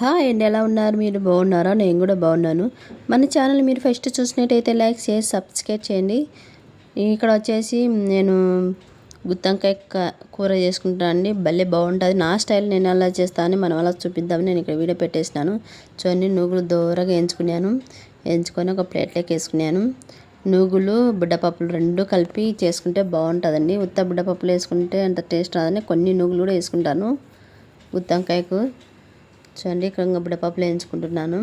Hi అండి ఎలా ఉన్నారు? మీరు బాగున్నారా? నేను కూడా బాగున్నాను. మన ఛానల్ మీరు ఫస్ట్ చూసినట్టయితే లైక్ చేసి సబ్స్క్రైబ్ చేయండి. ఇక్కడ వచ్చేసి నేను గుత్తంకాయ కూర చేసుకుంటాను అండి. భలే బాగుంటుంది. నా స్టైల్ నేను అలా చేస్తాను మనం అలా చూపిద్దామని నేను ఇక్కడ వీడియో పెట్టేసినాను. చూడండి నూగులు దూరగా ఎంచుకున్నాను. ఎంచుకొని ఒక ప్లేట్లోకి వేసుకున్నాను. నూగులు బుడ్డపప్పులు రెండు కలిపి చేసుకుంటే బాగుంటుందండి. ఉత్త బుడ్డపప్పులు వేసుకుంటే అంత టేస్ట్ రాదని కొన్ని నూగులు కూడా వేసుకుంటాను. గుత్తంకాయకు చూడండి ఇక్కడ ఇంకా వేయించుకుంటున్నాను.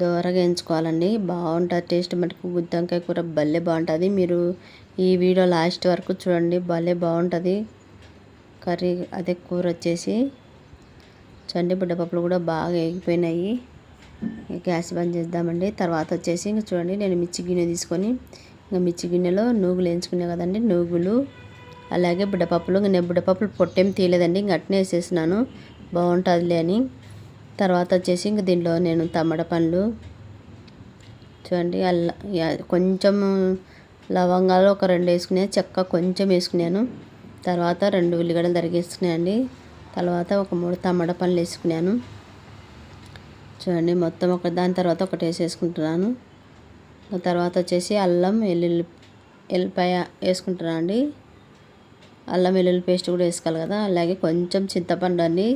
దోరగా వేయించుకోవాలండి. బాగుంటుంది. టేస్ట్ మటుకు గుత్తంకాయ కూర భలే బాగుంటుంది. మీరు ఈ వీడియో లాస్ట్ వరకు చూడండి. భలే బాగుంటుంది. కర్రీ అదే కూర వచ్చేసి. చూడండి బుడ్డపప్పులు కూడా బాగా ఎగిపోయినాయి గ్యాస్ బంద్ చేద్దామండి. తర్వాత వచ్చేసి ఇంకా చూడండి. నేను మిర్చి గిన్నె తీసుకొని ఇంకా మిర్చి గిన్నెలో నూగులు వేయించుకునే కదండి. నూగులు అలాగే బుడ్డపప్పులు ఇంకా నేను బిడ్డపప్పులు పొట్టేం తీయలేదండి. ఇంక అట్నే వేసేసినాను. బాగుంటుందిలే అని. తర్వాత వచ్చేసి ఇంక దీనిలో నేను తమ్మడ పండ్లు చూడండి అల్లా కొంచెం లవంగాలు ఒక రెండు వేసుకునే చెక్క కొంచెం వేసుకున్నాను. తర్వాత రెండు ఉల్లిగడ్డలు తరిగేసుకున్నాయండి తర్వాత ఒక మూడు తమ్మడ పండ్లు వేసుకున్నాను. చూడండి మొత్తం ఒక దాని తర్వాత ఒకటి వేసేసుకుంటున్నాను. తర్వాత వచ్చేసి అల్లం వెల్లుల్లి ఎల్లిపాయ వేసుకుంటున్నాను అండి అల్లం వెల్లుల్లి పేస్ట్ కూడా వేసుకోవాలి కదా. అలాగే కొంచెం చింతపండు అండి.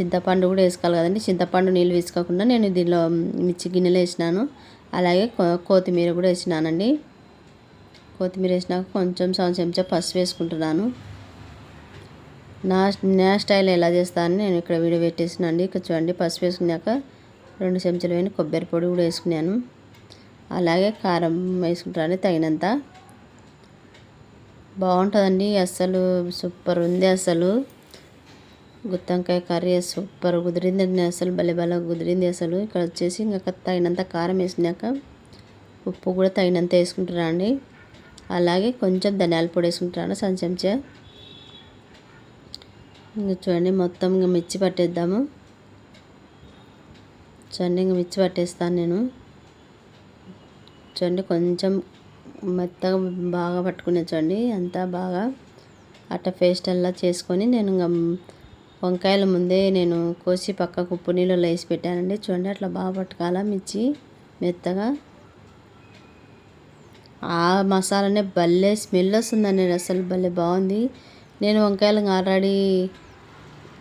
చింతపండు కూడా వేసుకోవాలి కదండి. చింతపండు నీళ్ళు వేసుకోకుండా నేను దీనిలో మిర్చి గిన్నెలు వేసినాను. అలాగే కొ- కొత్తిమీర కూడా వేసినానండి. కొత్తిమీర వేసినాక కొంచెం సగం చెంచా పసుపు వేసుకుంటున్నాను. నా నా స్టైల్ ఎలా చేస్తానని నేను ఇక్కడ వీడియో పెట్టేసినండి ఇక్కడ చూడండి పసుపు వేసుకున్నాక రెండు చెంచాలు వేని కొబ్బరి పొడి కూడా వేసుకున్నాను. అలాగే కారం వేసుకుంటాను తగినంత. బాగుంటుందండి అస్సలు సూపర్ ఉంది అసలు గుత్తంకాయ కర్రీ సూపర్ కుదిరిందండి అసలు భలే భలే కుదిరింది అసలు ఇక్కడ వచ్చేసి ఇంకా తగినంత కారం వేసినాక ఉప్పు కూడా తగినంత వేసుకుంటున్నాను అండి అలాగే కొంచెం ధనియాల పొడి వేసుకుంటున్నాను సన్ చెంచా. ఇంకా చూడండి మొత్తం ఇంకా మిర్చి పట్టేద్దాము. చూడండి ఇంకా మిర్చి పట్టేస్తాను నేను. చూడండి కొంచెం మెత్తగా బాగా పట్టుకునే చూడండి. అంతా బాగా అట్ట పేస్ట్ అలా చేసుకొని నేను ఇంకా వంకాయల ముందే నేను కోసి పక్కకు ఉప్పు నీళ్ళలో వేసి పెట్టానండి. చూడండి అట్లా బాగా పట్టుకోవాలా మిర్చి మెత్తగా. ఆ మసాలానే భలే స్మెల్ వస్తుందండి. అసలు భలే బాగుంది. నేను వంకాయలు ఆల్రెడీ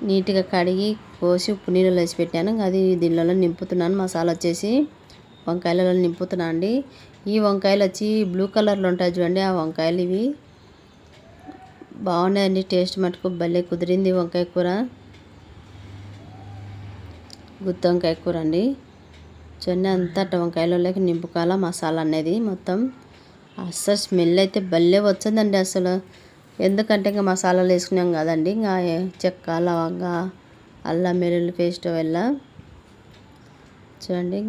నీట్గా కడిగి కోసి ఉప్పు నీళ్ళలో వేసి పెట్టాను. అది దీనిలో నింపుతున్నాను. మసాలా వచ్చేసి వంకాయలలో నింపుతున్నా అండి ఈ వంకాయలు వచ్చి బ్లూ కలర్లో ఉంటాయి చూడండి ఆ వంకాయలు ఇవి. బాగున్నాయండి టేస్ట్ మటుకు భలే కుదిరింది వంకాయ కూర. గుత్తి వంకాయ కూర అండి. చూడండి అంతా అట్ట వంకాయలలోకి నింపుకాల మసాలా అనేది మొత్తం. అస్సలు స్మెల్ అయితే భలే వచ్చిందండి అసలు. ఎందుకంటే ఇంకా మసాలాలు వేసుకున్నాం కదండి ఇంకా చెక్క లవంగా అల్లం వెల్లుల్లి పేస్ట్ వల్ల చూడండి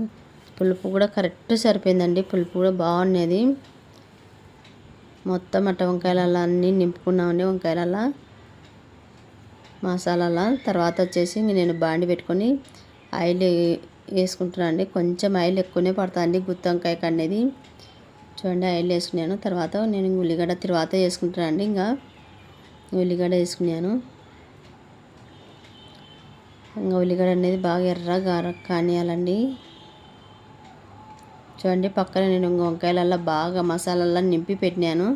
పులుపు కూడా కరెక్ట్ సరిపోయిందండి. పులుపు కూడా బాగున్నది మొత్తం అట్ట వంకాయలలో అన్నీ నింపుకున్నామండి వంకాయలలో మసాలాల. తర్వాత వచ్చేసి నేను బాండి పెట్టుకొని ఆయిల్ వేసుకుంటున్నాను అండి. కొంచెం ఆయిల్ ఎక్కువనే పడుతుంది గుత్తి వంకాయ అనేది చూడండి ఆయిల్ వేసుకున్నాను. తర్వాత నేను ఉల్లిగడ్డ తర్వాత వేసుకుంటున్నాను అండి ఇంకా. ఉల్లిగడ్డ వేసుకున్నాను. ఇంకా ఉల్లిగడ్డ అనేది బాగా ఎర్రగా కానియాలండి. చూడండి పక్కన నేను ఇంక వంకాయలల్లో బాగా మసాలాల్లో నింపి పెట్టినాను.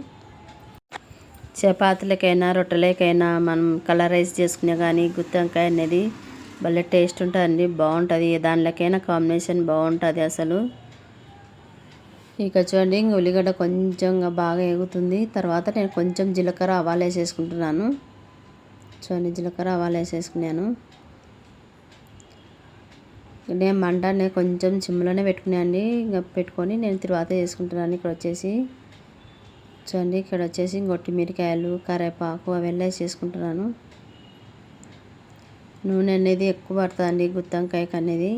చపాతీలకైనా రొట్టెలకైనా మనం కలర్ రైస్ చేసుకునే కానీ గుత్తి వంకాయ అనేది భలే టేస్ట్ ఉంటుందండి బాగుంటుంది. దానిలోకైనా కాంబినేషన్ బాగుంటుంది అసలు. ఇక చూడండి ఇంక ఉల్లిగడ్డ కొంచెంగా బాగా ఎగుతుంది తర్వాత నేను కొంచెం జీలకర్ర ఆవాలు వేసేసుకుంటున్నాను. చూడండి జీలకర్ర ఆవాలు వేసేసుకున్నాను. నేను మంట నేను కొంచెం సిమ్లోనే పెట్టుకున్నాను ఇంకా పెట్టుకొని నేను తర్వాత వేసుకుంటున్నాను ఇక్కడ వచ్చేసి. చూడండి ఇక్కడ వచ్చేసి ఇంకొట్టి మిరకాయలు కరివేపాకు అవన్నీ వేసేసుకుంటున్నాను నూనె అనేది ఎక్కువ పడుతుందండి గుత్తంకాయకు అనేది.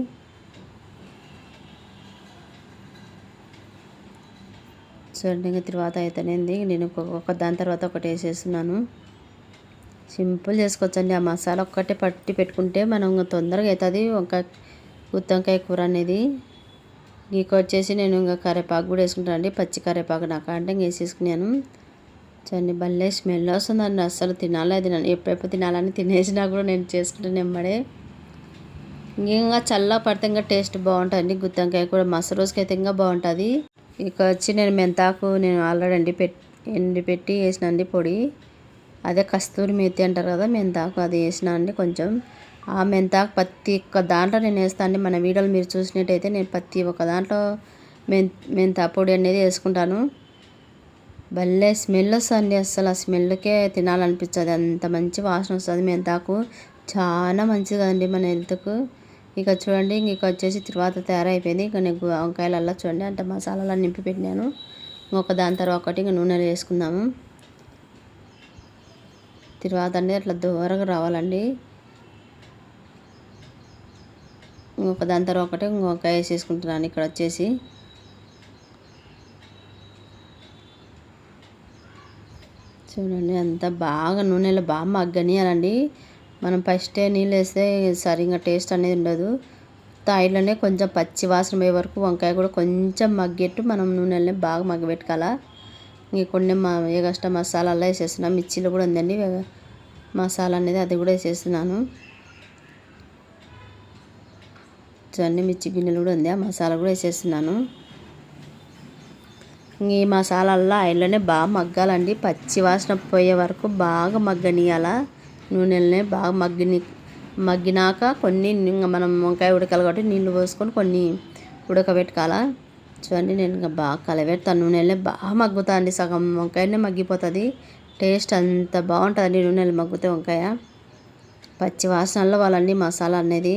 చూడండి ఇంకా తర్వాత అయితేనేది నేను ఒక్కొక్క ఒక దాని తర్వాత ఒకటి వేసేస్తున్నాను. సింపుల్ చేసుకోవచ్చండి. ఆ మసాలా ఒక్కటే పట్టి పెట్టుకుంటే మనం తొందరగా అవుతుంది. ఒక గుత్తంకాయ కూర అనేది. ఇంక వచ్చేసి నేను ఇంకా కరివేపాకు కూడా వేసుకుంటాను అండి. పచ్చి కరివేపాకు నాకు అంటే ఇంక వేసేసుకున్నాను. చూడండి భలే స్మెల్ వస్తుందండి. అస్సలు తినాలి అది ఎప్పుడెప్పుడు తినాలని తినేసినా కూడా నేను చేసుకుంటాను నెమ్మడే. ఇంకా చల్ల పడితే ఇంకా టేస్ట్ బాగుంటుంది గుత్తంకాయ కూడా మస రోజుకైతే అయితే ఇంకా బాగుంటుంది. ఇక వచ్చి నేను మెంతాకు నేను ఆల్రెడీ ఎండి పెట్టి ఎండి పెట్టి అండి పొడి. అదే కస్తూరి మెత్తి అంటారు కదా మెంతాకు అది వేసినా అండి కొంచెం. మెంతాకు ప్రతి ఒక్క దాంట్లో నేను వేస్తాను అండి మన వీడియోలు మీరు చూసినట్టయితే నేను ప్రతి ఒక్క దాంట్లో మెం మెంతా పొడి అనేది వేసుకుంటాను. భలే స్మెల్ వస్తుంది అసలు ఆ స్మెల్కే తినాలనిపించదు అంత మంచి వాసన వస్తుంది మెంతాకు చాలా మంచిది కదండి మన హెల్త్కు. ఇక చూడండి ఇంక వచ్చేసి తర్వాత తయారైపోయింది. ఇక నేను వంకాయలల్లా చూడండి అంటే మసాలాలు నింపి పెట్టినాను. ఇంకొక దాని తర్వాత ఒకటి ఇంక నూనెలు వేసుకుందాము. తర్వాత అండి అట్లా దూరగా రావాలండి. ఇంకొక దాని తర్వాత ఒకటి ఇంకొక వేసేసుకుంటున్నాను ఇక్కడ వచ్చేసి. చూడండి అంత బాగా నూనెలో బాగా మగ్గనియాలండి. మనం ఫస్టే నీళ్ళు వేస్తే సరిగా టేస్ట్ అనేది ఉండదు. తాయిలోనే కొంచెం పచ్చి వాసన పోయే వరకు వంకాయ కూడా కొంచెం మగ్గెట్టు మనం నూనెలనే బాగా మగ్గబెట్టుకోవాలా. ఇంక కొన్ని మా ఏగస్ట మసాలాలో వేసేస్తున్నాను మిర్చిలో కూడా ఉందండి. మసాలా అనేది అది కూడా వేసేస్తున్నాను. చూడండి మిర్చి గిన్నెలు కూడా ఉంది. ఆ మసాలా కూడా వేసేస్తున్నాను. ఈ మసాలాల్లో ఆయిల్లోనే బాగా మగ్గాలండి. పచ్చి వాసన పోయే వరకు బాగా మగ్గనియాల. నూనెలనే బాగా మగ్గిని మగ్గినాక కొన్ని మనం వంకాయ ఉడకాలి కాబట్టి నీళ్ళు పోసుకొని కొన్ని ఉడకబెట్టుకోవాలా చూడండి నేను ఇంకా బాగా కలబెడతాను నూనెలనే బాగా మగ్గుతా అండి సగం వంకాయనే మగ్గిపోతుంది. టేస్ట్ అంత బాగుంటుందండి నూనెలు మగ్గితే వంకాయ. పచ్చి వాసనల్లో వాళ్ళండి మసాలా అనేది.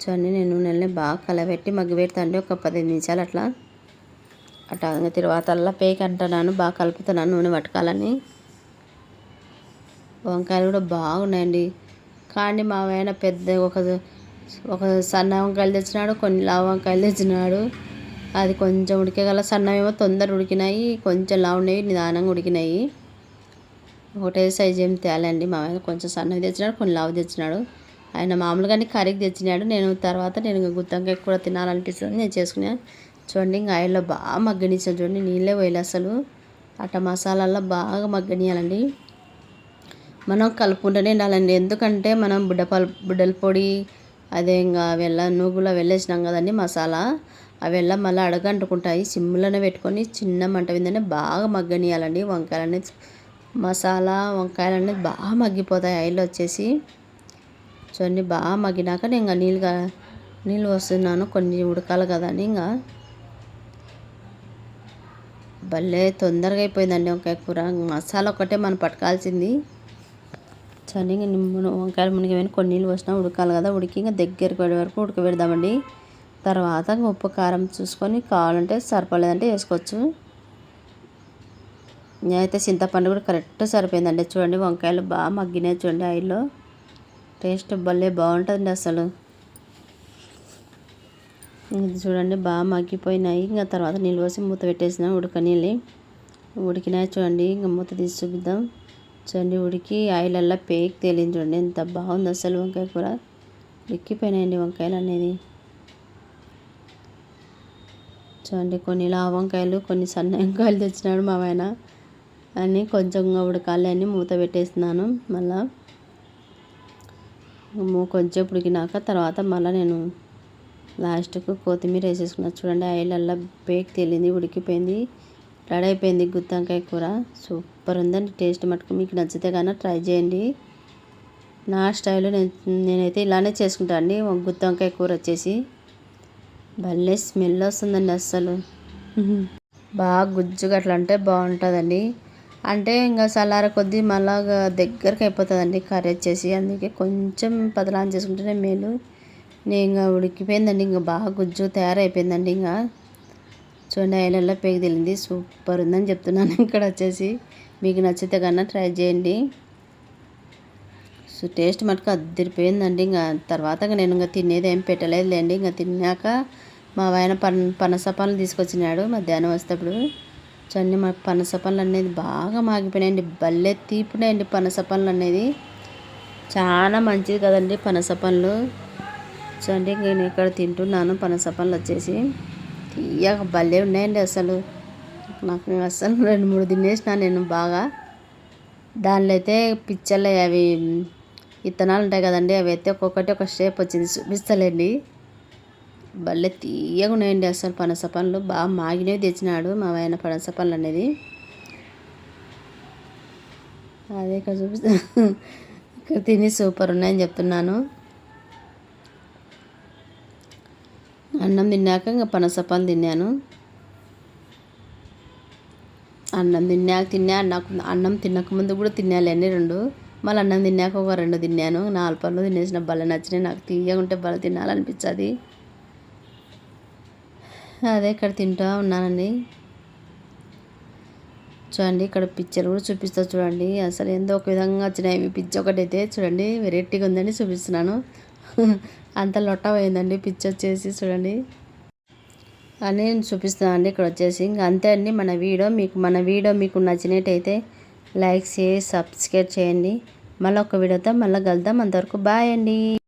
చూడండి నేను నూనెల్ని బాగా కలబెట్టి మగ్గిపెడతా అండి ఒక పదిహేను నిమిషాలు అట్లా. అట్లా తర్వాత అల్లా అంటున్నాను బాగా కలుపుతున్నాను నూనె పట్టుకోవాలని వంకాయలు కూడా బాగున్నాయండి. కానీ మావైన పెద్ద ఒక ఒక సన్న వంకాయలు తెచ్చినాడు కొన్ని లావు వంకాయలు తెచ్చినాడు. అది కొంచెం ఉడికేగల సన్నమేమో తొందర ఉడికినాయి కొంచెం లావు నిదానంగా ఉడికినాయి. ఒకటే సైజ్ ఏం తేలండి. మా కొంచెం సన్నవి తెచ్చినాడు కొన్ని లావు తెచ్చినాడు. ఆయన మామూలుగానే కర్రీకి తెచ్చినాడు. నేను తర్వాత నేను గుత్తంకాయ కూడా తినాలనిపిస్తుంది. నేను చేసుకున్నాను. చూడండి ఇంకా ఆయిల్లో బాగా మగ్గనిచ్చాను చూడండి. నీళ్ళే పోయాలి అసలు. అట్ట మసాలాల్లో బాగా మగ్గనియాలండి. మనం కలుపుకుంటూనే ఉండాలండి. ఎందుకంటే మనం బుడ్డపాలు బుడ్డల పొడి అదే ఇంకా వెళ్ళ నూగులో వెళ్ళేసినాం కదండి మసాలా. అవి వెళ్ళ మళ్ళీ అడగంటుకుంటాయి. సిమ్లోనే పెట్టుకొని చిన్న మంట మీదనే బాగా మగ్గనియాలండి. వంకాయలు అనేది మసాలా వంకాయలు అనేది బాగా మగ్గిపోతాయి ఆయిల్ వచ్చేసి. చూడండి బాగా మగ్గినాక నేను ఇంకా నీళ్ళుగా నీళ్ళు వస్తున్నాను కొన్ని ఉడకాలి కదా అని ఇంకా. భలే తొందరగా అయిపోయిందండి వంకాయ కూర. మసాలా ఒకటే మనం పట్టుకాల్సింది చని వంకాయలు మునిగిపోయిన కొన్ని నీళ్ళు పోసినా ఉడకాలి కదా. ఉడికి ఇంకా దగ్గరికి పడే వరకు ఉడకబెడదామండి. తర్వాత ఉప్పు కారం చూసుకొని కావాలంటే సరిపడలేదంటే వేసుకోవచ్చు. నేనైతే చింతపండు కూడా కరెక్ట్ సరిపోయిందండి. చూడండి వంకాయలు బాగా మగ్గినాయి చూడండి ఆయిల్లో. టేస్ట్ భలే బాగుంటుంది అసలు. ఇది చూడండి బాగా మగ్గిపోయినాయి. ఇంకా తర్వాత నిల్వసి మూత పెట్టేసిన ఉడకనీళ్ళి ఉడికినాయి చూడండి ఇంకా మూత తీసి చూపిద్దాం. చూడండి ఉడికి ఆయిల్ అలా పేక్ తేలింది చూడండి ఎంత బాగుంది అసలు వంకాయ కూర. ఎక్కిపోయినాయండి వంకాయలు అనేది. చూడండి కొన్ని లావ వంకాయలు కొన్ని సన్న వంకాయలు తెచ్చినాడు మా ఆయన. అని కొంచెం ఉడకాలి అని మూత పెట్టేస్తున్నాను మళ్ళా. కొంచెం ఉడికినాక తర్వాత మళ్ళీ నేను లాస్ట్కు కొత్తిమీర వేసేసుకున్నా. చూడండి ఆయిల్ బేక్ తేలింది ఉడికిపోయింది రెడీ అయిపోయింది గుత్తంకాయ కూర. సూపర్ ఉందండి టేస్ట్ మటుకు. మీకు నచ్చితే కానీ ట్రై చేయండి. నా స్టైల్లో నేను నేనైతే ఇలానే చేసుకుంటాను అండి. గుత్తంకాయ కూర వచ్చేసి భలే స్మెల్ వస్తుందండి అస్సలు. బాగా గుజ్జుగా అట్లా అంటే బాగుంటుందండి. అంటే ఇంకా చల్లారే కొద్దీ మళ్ళా దగ్గరకు అయిపోతుందండి కర్రీ వచ్చేసి. అందుకే కొంచెం పదలాన్ చేసుకుంటేనే మేలు. నేను ఇంకా ఉడికిపోయిందండి ఇంకా బాగా గుజ్జు తయారైపోయిందండి ఇంకా. చూడండి ఆయిలల్లో పేగి తెలింది సూపర్ ఉందని చెప్తున్నాను ఇక్కడ వచ్చేసి. మీకు నచ్చితే కన్నా ట్రై చేయండి. సో టేస్ట్ మటుకు అద్దరిపోయిందండి ఇంకా. తర్వాత నేను ఇంకా తినేది ఏం పెట్టలేదు లేండి ఇంకా తిన్నాక మా ఆయన పన్ పనస పనులు తీసుకొచ్చినాడు మధ్యాహ్నం వస్తేప్పుడు. చూడండి మా పనస పనులు అనేది బాగా మాగిపోయినాయండి. భలే తీపినాయండి పనస పనులు అనేది చాలా మంచిది కదండి పనస పనులు చూడండి నేను ఇక్కడ తింటున్నాను పనస పనులు వచ్చేసి. తీయగా భలే ఉన్నాయండి అసలు. నాకు అసలు రెండు మూడు తినేసిన నేను బాగా. దానిలో అయితే పిచ్చలు అవి విత్తనాలు ఉంటాయి కదండి అవి అయితే ఒక్కొక్కటి ఒక షేప్ వచ్చింది. చూపిస్తలేండి. భలే తీయగా ఉన్నాయండి అసలు పనస పనులు బాగా మాగినవి తెచ్చినాడు మా ఆయన పనస పనులు అనేది. అదే ఇక్కడ చూపిస్తా. ఇక్కడ తిని సూపర్ ఉన్నాయని చెప్తున్నాను. అన్నం తిన్నాక ఇంకా పనస పనులు తిన్నాను. అన్నం తిన్నాక తిన్నా నాకు అన్నం తినక ముందు కూడా తినాలండి రెండు. మళ్ళీ అన్నం తిన్నాక ఒక రెండు తిన్నాను. నాలుగు పళ్ళు తినేసిన భలే నచ్చినాయి. నాకు తీయగా ఉంటే భలే తినాలనిపించదు అదే ఇక్కడ తింటూ ఉన్నానండి. చూడండి ఇక్కడ పిక్చర్ కూడా చూపిస్తా చూడండి. అసలు ఎంతో ఒక విధంగా వచ్చినాయి. ఇవి పిచ్చి అయితే చూడండి వెరైటీగా ఉందని చూపిస్తున్నాను. అంత లొట్ట పోయిందండి పిచ్చి వచ్చేసి చూడండి. అని నేను చూపిస్తున్నాను అండి ఇక్కడ వచ్చేసి. ఇంకా అంతే అండి మన వీడియో. మీకు మన వీడియో మీకు నచ్చినట్టయితే లైక్ చేసి సబ్స్క్రైబ్ చేయండి. మళ్ళీ ఒక వీడియోతో మళ్ళీ కలుద్దాం. అంతవరకు బాయ్ అండి.